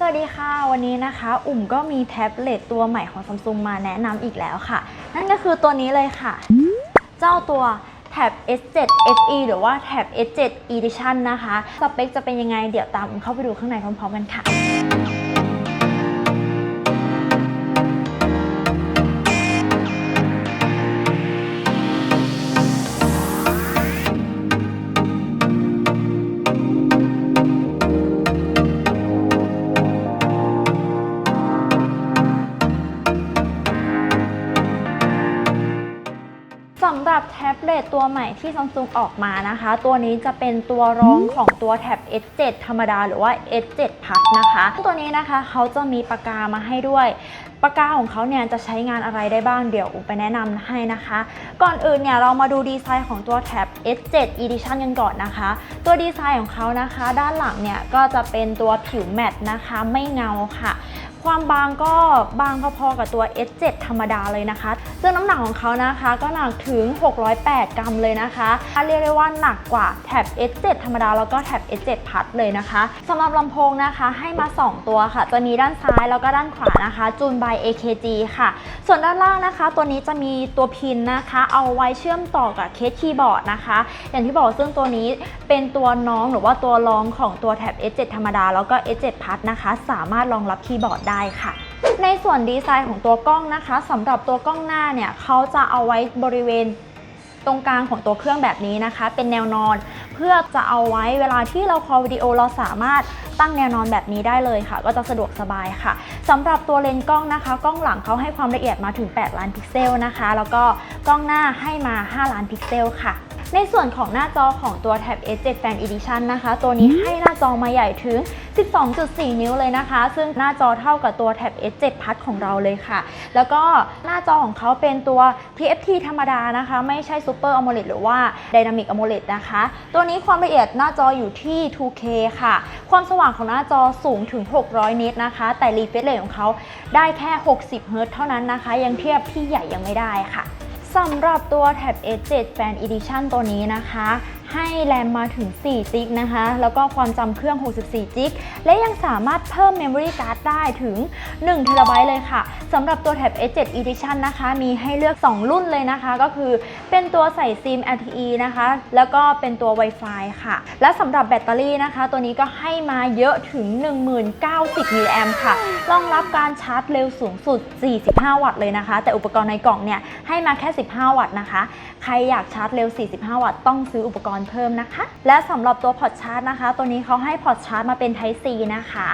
สวัสดีค่ะวันนี้นะคะ อุ่มก็มีแท็บเล็ตตัวใหม่ของซัมซุงมาแนะนำอีกแล้วค่ะ นั่นก็คือตัวนี้เลยค่ะ เจ้าตัวแท็บ S7 FE หรือว่าแท็บ S7 Edition นะคะ สเปคจะเป็นยังไงเดี๋ยวตามอุ่มเข้าไปดูข้างในพร้อมๆกันค่ะ ตตัวใหม่ที่ Samsung ออกมานะคะ ตัวนี้จะเป็นตัวรองของตัวแท็บ S7 ธรรมดาหรือว่า S7 Plus นะคะตัวนี้นะคะเขาจะมีปากกามาให้ด้วยปากกาของเขาเนี่ยจะใช้งานอะไรได้บ้างเดี๋ยวอุไปแนะนำให้นะคะ ก่อนอื่นเนี่ยเรามาดูดีไซน์ของตัวแท็บ S7 Edition กันก่อนนะคะ ตัวดีไซน์ของเขานะคะ ด้านหลังเนี่ยก็จะเป็นตัวผิวแมตต์นะคะ ไม่เงาค่ะ ความบางก็บางพอๆกับตัว S7 ธรรมดาเลยนะคะ ซึ่งน้ำหนักของเขานะคะก็หนักถึง 608 กรัมเลยนะคะเรียกได้ว่าหนักกว่าแท็บ S7 ธรรมดาแล้วก็แท็บ S7 Plus เลยนะคะสำหรับลำโพงนะคะให้มา 2 ตัวค่ะ จะมีด้านซ้ายแล้วก็ด้านขวานะคะจูน by AKG ค่ะ ส่วนด้านล่างนะคะ ตัวนี้จะมีตัวพินนะคะ เอาไว้เชื่อมต่อกับเคสคีย์บอร์ดนะคะ อย่างที่บอกซึ่งตัวนี้เป็นตัวน้องหรือว่าตัวรองของตัวแท็บ S7 ธรรมดาแล้วก็ S7 Plus นะคะ สามารถรองรับคีย์บอร์ดได้ค่ะ ในส่วนดีไซน์ของตัวกล้องนะคะสำหรับตัวกล้องหน้าเนี่ยเขาจะเอาไว้บริเวณตรงกลางของตัวเครื่องแบบนี้นะคะ เป็นแนวนอน เพื่อจะเอาไว้เวลาที่เราคอวิดีโอเราสามารถตั้งแนวนอนแบบนี้ได้เลยค่ะ ก็จะสะดวกสบายค่ะสำหรับตัวเลนส์กล้องนะคะ กล้องหลังเขาให้ความละเอียดมาถึง 8 ล้านพิกเซลนะคะ แล้วก็กล้องหน้าให้มา 5 ล้านพิกเซลค่ะ ในส่วนของหน้าจอของตัวแท็บ S7 Fan Edition นะคะ ตัวนี้ให้หน้าจอมาใหญ่ถึง 12.4 นิ้วเลยนะคะ ซึ่งหน้าจอเท่ากับตัว Tab S7 Plus ของเราเลยค่ะ แล้วก็หน้าจอของเขาเป็นตัว TFT ธรรมดานะคะ ไม่ใช่ Super AMOLED หรือว่า Dynamic AMOLED นะคะ ตัวนี้ความละเอียดหน้าจออยู่ที่ 2K ค่ะ ความสว่างของหน้าจอสูงถึง 600 นิตนะคะ แต่ refresh rate ของเขาได้แค่ 60 Hz เท่านั้นนะคะ ยังเทียบที่ใหญ่ยังไม่ได้ค่ะ สำหรับตัวแท็บ S7 Fan Edition ตัวนี้นะคะ ให้แรมมาถึง4จิกนะคะ แล้วก็ความจำเครื่อง 64จิกและยังสามารถเพิ่ม Memory Card ได้ถึง1 t b เลยค่ะสำหรับตัวแท็บ S7 Edition นะคะ มีให้เลือก 2 รุ่นเลยนะคะ ก็คือเป็นตัวใส่ซิม LTE นะคะ แล้วก็เป็นตัว Wi-Fi ค่ะ และสำหรับแบตเตอรี่นะคะ ตัวนี้ก็ให้มาเยอะถึง 1090มิลลิแอมค่ะ รองรับการชาร์จเร็วสูงสุด 45 วัตต์เลยนะคะ แต่อุปกรณ์ในกล่องเนี่ยให้มาแค่ 15 วัตต์นะคะ ใครอยากชาร์จเร็ว 45 วัตต์ต้องซื้ออุปกรณ์เพิ่มนะคะ และสำหรับตัวพอร์ตชาร์จนะคะ ตัวนี้เขาให้พอร์ตชาร์จมาเป็น Type C นะคะ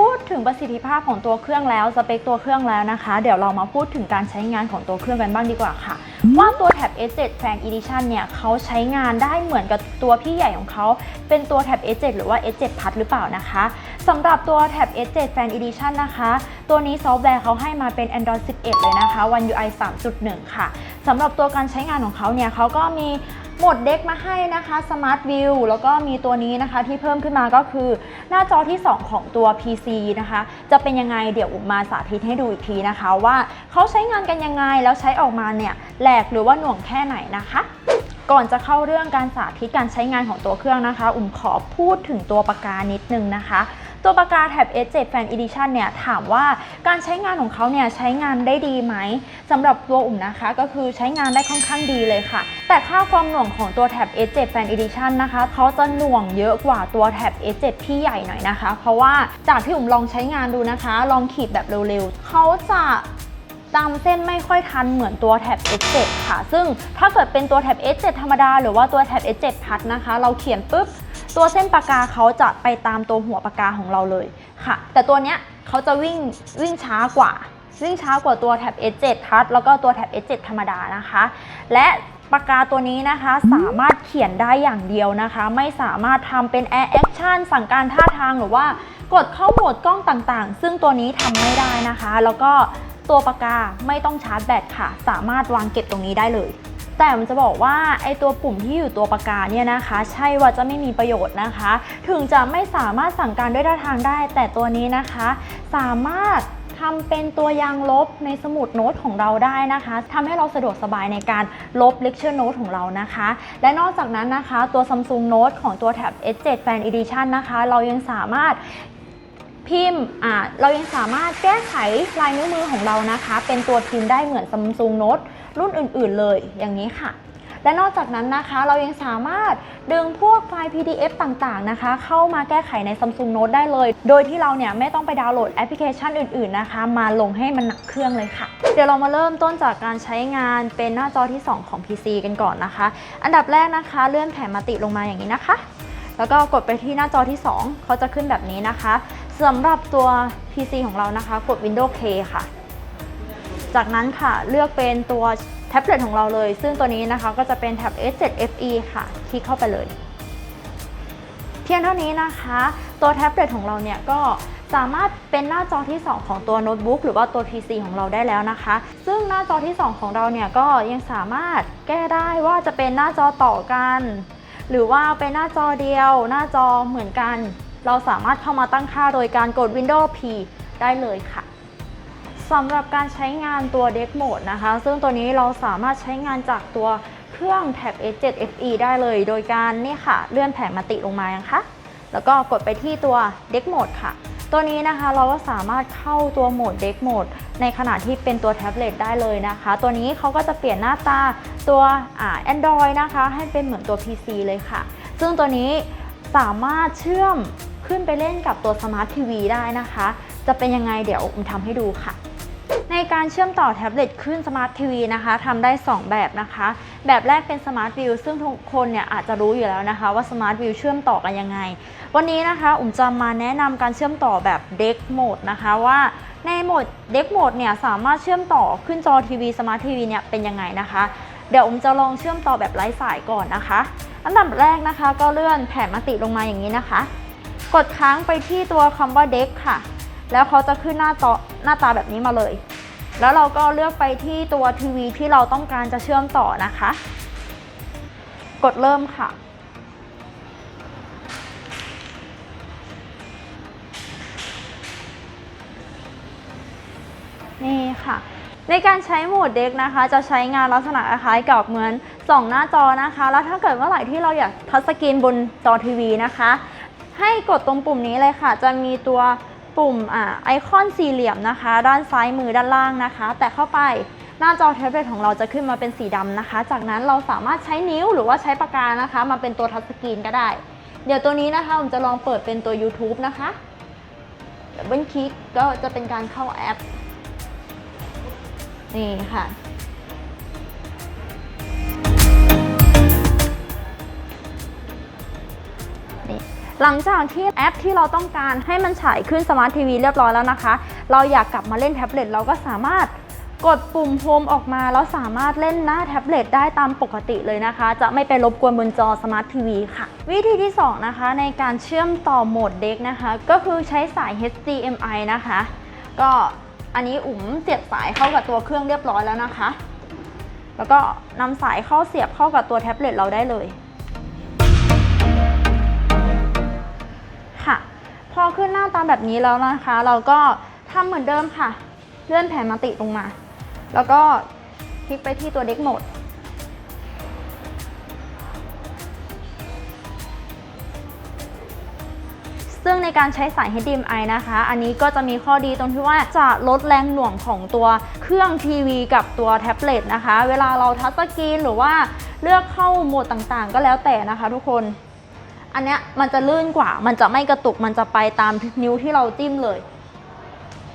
พูดถึงประสิทธิภาพของตัวเครื่องแล้วสเปคตัวเครื่องแล้วนะคะ เดี๋ยวเรามาพูดถึงการใช้งานของตัวเครื่องกันบ้างดีกว่าค่ะ ว่าตัวแท็บ S7 Fan Edition เนี่ยเขาใช้งานได้เหมือนกับตัวพี่ใหญ่ของเขาเป็นตัวแท็บ S7 หรือว่า S7 Plus หรือเปล่านะคะสำหรับตัวแท็บ S7 Fan Edition นะคะ ตัวนี้ซอฟต์แวร์เขาให้มาเป็น Android 11 เลยนะคะ One UI 3.1 ค่ะสำหรับตัวการใช้งานของเขาเนี่ยเขาก็มี หมดเด็กมาให้นะคะ Smart View แล้วก็มีตัวนี้นะคะที่เพิ่มขึ้นมาก็คือ หน้าจอที่ 2 ของตัว PC นะคะ จะเป็นยังไงเดี๋ยวอุมมาสาธิตให้ดูอีกทีนะคะว่าเขาใช้งานกันยังไงแล้วใช้ออกมาเนี่ยแหลกหรือว่าหน่วงแค่ไหนนะคะก่อนจะเข้าเรื่องการสาธิตการใช้งานของตัวเครื่องนะคะ อุ่มขอพูดถึงตัวปากกานิดนึงนะคะ ตัวปากกาแท็บ S7 Fan Edition เนี่ยถามว่าการใช้งานของเขาเนี่ยใช้งานได้ดีไหมสำหรับตัวอุ่มนะคะก็คือใช้งานได้ค่อนข้างดีเลยค่ะ แต่ค่าความหน่วงของตัวแท็บ S7 Fan Edition นะคะเขาจะหน่วงเยอะกว่าตัวแท็บ S7 ที่ใหญ่หน่อยนะคะ เพราะว่าจากที่อุ่มลองใช้งานดูนะคะ ลองขีดแบบเร็วๆเขาจะตามเส้นไม่ค่อยทันเหมือนตัวแท็บ S7 ค่ะ ซึ่งถ้าเกิดเป็นตัวแท็บ S7 ธรรมดา หรือว่าตัวแท็บ S7 Plus นะคะ เราเขียนปุ๊บ ตัวเส้นปากกาเขาจะไปตามตัวหัวปากกาของเราเลยค่ะ แต่ตัวเนี้ยเขาจะวิ่งวิ่งช้ากว่า วิ่งช้ากว่าตัวแท็บ S7 Plus แล้วก็ตัวแท็บ S7 ธรรมดานะคะ และปากกาตัวนี้นะคะสามารถเขียนได้อย่างเดียวนะคะ ไม่สามารถทำเป็น Air Action สั่งการท่าทางหรือว่ากดเข้าโหมดกล้องต่างๆ ซึ่งตัวนี้ทำไม่ได้นะคะ แล้วก็ตัวปากกาไม่ต้องชาร์จแบตค่ะ สามารถวางเก็บตรงนี้ได้เลย แต่มันจะบอกว่าไอตัวปุ่มที่อยู่ตัวปากกาเนี่ยนะคะ ใช่ว่าจะไม่มีประโยชน์นะคะ ถึงจะไม่สามารถสั่งการด้วยท่าทางได้ แต่ตัวนี้นะคะ สามารถทำเป็นตัวยางลบในสมุดโน้ตของเราได้นะคะทำให้เราสะดวกสบายในการลบ Lecture Note ของเรานะคะ และนอกจากนั้นนะคะตัว Samsung Note ของตัวแท็บ S7 Fan Edition นะคะ เรายังสามารถพิมพ์เรายังสามารถแก้ไขลายนิ้วมือของเรานะคะ เป็นตัวพิมพ์ได้เหมือน Samsung Note รุ่นอื่นๆเลยอย่างนี้ค่ะ และนอกจากนั้นนะคะเรายังสามารถดึงพวกไฟล์ PDF ต่างๆนะคะ เข้ามาแก้ไขใน Samsung Note ได้เลย โดยที่เราเนี่ยไม่ต้องไปดาวน์โหลดแอปพลิเคชันอื่นๆนะคะ มาลงให้มันหนักเครื่องเลยค่ะ เดี๋ยวเรามาเริ่มต้นจากการใช้งานเป็นหน้าจอที่ 2 ของ PC กันก่อนนะคะ อันดับแรกนะคะเลื่อนแผนมาติลงมาอย่างนี้นะคะ แล้วก็กดไปที่หน้าจอที่ 2 เขาจะขึ้นแบบนี้นะคะสำหรับตัว PC ของเรานะคะ กด Windows K ค่ะ จากนั้นค่ะเลือกเป็นตัวแท็บเล็ตของเราเลย ซึ่งตัวนี้นะคะก็จะเป็นแท็บ S7 FE ค่ะ คลิกเข้าไปเลย เพียงเท่านี้นะคะ ตัวแท็บเล็ตของเราเนี่ยก็สามารถเป็นหน้าจอที่ 2 ของตัวโน้ตบุ๊กหรือว่าตัว PC ของเราได้แล้วนะคะ ซึ่งหน้าจอที่ 2 ของเราเนี่ยก็ยังสามารถแก้ได้ว่าจะเป็นหน้าจอต่อกัน หรือว่าเป็นหน้าจอเดียว หน้าจอเหมือนกัน เราสามารถเข้ามาตั้งค่าโดยการกด Windows P ได้เลยค่ะ สำหรับการใช้งานตัว Deck Mode นะคะ ซึ่งตัวนี้เราสามารถใช้งานจากตัวเครื่องแท็บ S7 FE ได้เลย โดยการนี่ค่ะ เลื่อนแผงมาติลงมานะคะ แล้วก็กดไปที่ตัว Deck Mode ค่ะ ตัวนี้นะคะเราก็สามารถเข้าตัวโหมด Deck Mode ในขณะที่เป็นตัวแท็บเล็ตได้เลยนะคะ ตัวนี้เขาก็จะเปลี่ยนหน้าตาตัวอ่า Android นะคะ ให้เป็นเหมือนตัว PC เลยค่ะ ซึ่งตัวนี้สามารถเชื่อมขึ้นไปเล่นกับตัว Smart TV ได้นะคะ จะเป็นยังไงเดี๋ยวผมทำให้ดูค่ะ ในการเชื่อมต่อแท็บเล็ตขึ้น Smart TV นะคะทำได้ 2 แบบนะคะ แบบแรกเป็น Smart View ซึ่งทุกคนเนี่ยอาจจะรู้อยู่แล้วนะคะ ว่า Smart View เชื่อมต่อกันยังไง วันนี้นะคะอุ๋มจะมาแนะนำการเชื่อมต่อแบบ Deck Mode นะคะว่าในโหมด Deck Mode เนี่ยสามารถเชื่อมต่อขึ้นจอทีวี Smart TV เนี่ยเป็นยังไงนะคะ เดี๋ยวอุ๋มจะลองเชื่อมต่อแบบไร้สายก่อนนะคะ อันดับแรกนะคะ ก็เลื่อนแผ่นมติลงมาอย่างนี้นะคะ กดค้างไปที่ตัวคำว่า Deck ค่ะ แล้วเขาจะขึ้นหน้าจอหน้าตาแบบนี้มาเลย แล้วเราก็เลือกไปที่ตัวทีวีที่เราต้องการจะเชื่อมต่อนะคะ กดเริ่มค่ะ นี่ค่ะในการใช้โหมดเด็กนะคะ จะใช้งานลักษณะคล้ายกับเหมือนส่องหน้าจอนะคะ แล้วถ้าเกิดเมื่อไหร่ที่เราอยากทัชสกรีนบนจอทีวีนะคะ ให้กดตรงปุ่มนี้เลยค่ะ จะมีตัว ปุ่มอ่าไอคอนสี่เหลี่ยมนะคะ ด้านซ้ายมือด้านล่างนะคะ แต่เข้าไปหน้าจอแท็บเล็ตของเราจะขึ้นมาเป็นสีดำนะคะ จากนั้นเราสามารถใช้นิ้วหรือว่าใช้ปากกานะคะ มาเป็นตัวทัชสกรีนก็ได้ เดี๋ยวตัวนี้นะคะผมจะลองเปิดเป็นตัว YouTube นะคะดับเบิลคลิกก็จะเป็นการเข้าแอป นี่ค่ะ หลังจากที่แอปที่เราต้องการให้มันฉายขึ้นสมาร์ททีวีเรียบร้อยแล้วนะคะ เราอยากกลับมาเล่นแท็บเล็ตเราก็สามารถกดปุ่มโฮมออกมาแล้วสามารถเล่นหน้าแท็บเล็ตได้ตามปกติเลยนะคะ จะไม่ไปรบกวนบนจอสมาร์ททีวีค่ะ วิธีที่ 2 นะคะ ในการเชื่อมต่อโหมดเด็กนะคะ ก็คือใช้สาย HDMI นะคะ ก็อันนี้อุ๋มเสียบสายเข้ากับตัวเครื่องเรียบร้อยแล้วนะคะ แล้วก็นำสายเข้าเสียบเข้ากับตัวแท็บเล็ตเราได้เลย ขึ้นหน้าตาแบบนี้แล้วนะคะ เราก็ทำเหมือนเดิมค่ะ เลื่อนแผ่นมาติลงมา แล้วก็คลิกไปที่ตัวเด็กโหมดซึ่งในการใช้สาย HDMI นะคะ อันนี้ก็จะมีข้อดีตรงที่ว่าจะลดแรงหน่วงของตัวเครื่องทีวีกับตัวแท็บเล็ตนะคะ เวลาเราทัชสกรีนหรือว่าเลือกเข้าโหมดต่างๆ ก็แล้วแต่นะคะทุกคน อันเนี้ยมันจะลื่นกว่า มันจะไม่กระตุก มันจะไปตามนิ้วที่เราจิ้มเลย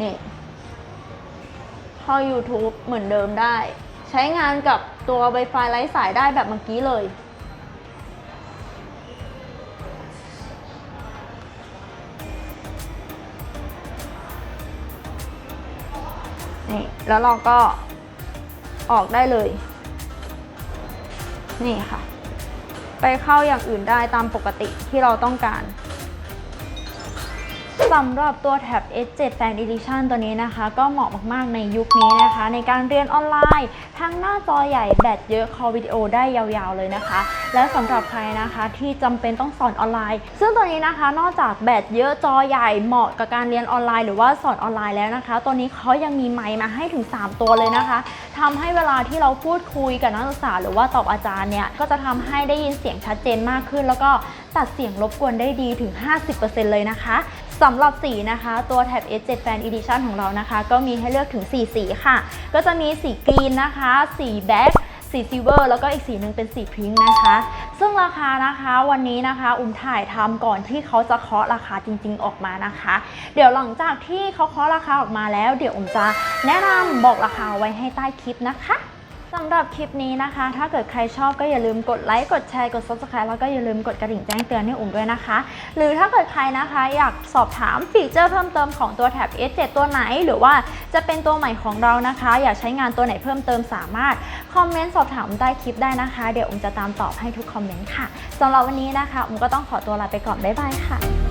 นี่เข้า YouTube เหมือนเดิมได้ ใช้งานกับตัว Wi-Fi ไร้สายได้แบบเมื่อกี้เลย นี่ แล้วเราก็ออกได้เลย นี่ค่ะ ไปเข้าอย่างอื่นได้ตามปกติที่เราต้องการ สำหรับตัวแท็บ S7 Fan Edition ตัวนี้นะคะ ก็เหมาะมากๆในยุคนี้นะคะ ในการเรียนออนไลน์ ทั้งหน้าจอใหญ่แบตเยอะคอลวิดีโอได้ยาวๆเลยนะคะ และสำหรับใครนะคะที่จำเป็นต้องสอนออนไลน์ ซึ่งตัวนี้นะคะนอกจากแบตเยอะจอใหญ่เหมาะกับการเรียนออนไลน์หรือว่าสอนออนไลน์แล้วนะคะ ตัวนี้เขายังมีไมค์มาให้ถึง 3 ตัวเลยนะคะทำให้เวลาที่เราพูดคุยกับนักศึกษา หรือว่าตอบอาจารย์เนี่ยก็จะทำให้ได้ยินเสียงชัดเจนมากขึ้น แล้วก็ตัดเสียงรบกวนได้ดีถึง 50%เลยนะคะ สำหรับสีนะคะ ตัวแท็บ S7 Fan Edition ของเรานะคะ ก็มีให้เลือกถึง 4 สีค่ะ ก็จะมีสีกรีนนะคะ สีแบ็คสีซิลเวอร์แล้วก็อีกสีหนึ่งเป็นสีพิงค์นะคะ ซึ่งราคานะคะวันนี้นะคะ อุ้มถ่ายทำก่อนที่เขาจะเคาะราคาจริงๆออกมานะคะ เดี๋ยวหลังจากที่เขาเคาะราคาออกมาแล้ว เดี๋ยวอุ้มจะแนะนำบอกราคาไว้ให้ใต้คลิปนะคะ สำหรับคลิปนี้นะคะ ถ้าเกิดใครชอบก็อย่าลืมกดไลค์ กดแชร์ กด subscribe แล้วก็อย่าลืมกดกระดิ่งแจ้งเตือนให้อุ่มด้วยนะคะ หรือถ้าเกิดใครนะคะอยากสอบถามฟีเจอร์เพิ่มเติมของตัวแท็บ S7 ตัวไหน หรือว่าจะเป็นตัวใหม่ของเรานะคะ อยากใช้งานตัวไหนเพิ่มเติมสามารถคอมเมนต์สอบถามใต้คลิปได้นะคะ เดี๋ยวอุ่มจะตามตอบให้ทุกคอมเมนต์ค่ะสำหรับวันนี้นะคะอุ่มก็ต้องขอตัวลาไปก่อนบ๊ายบายค่ะ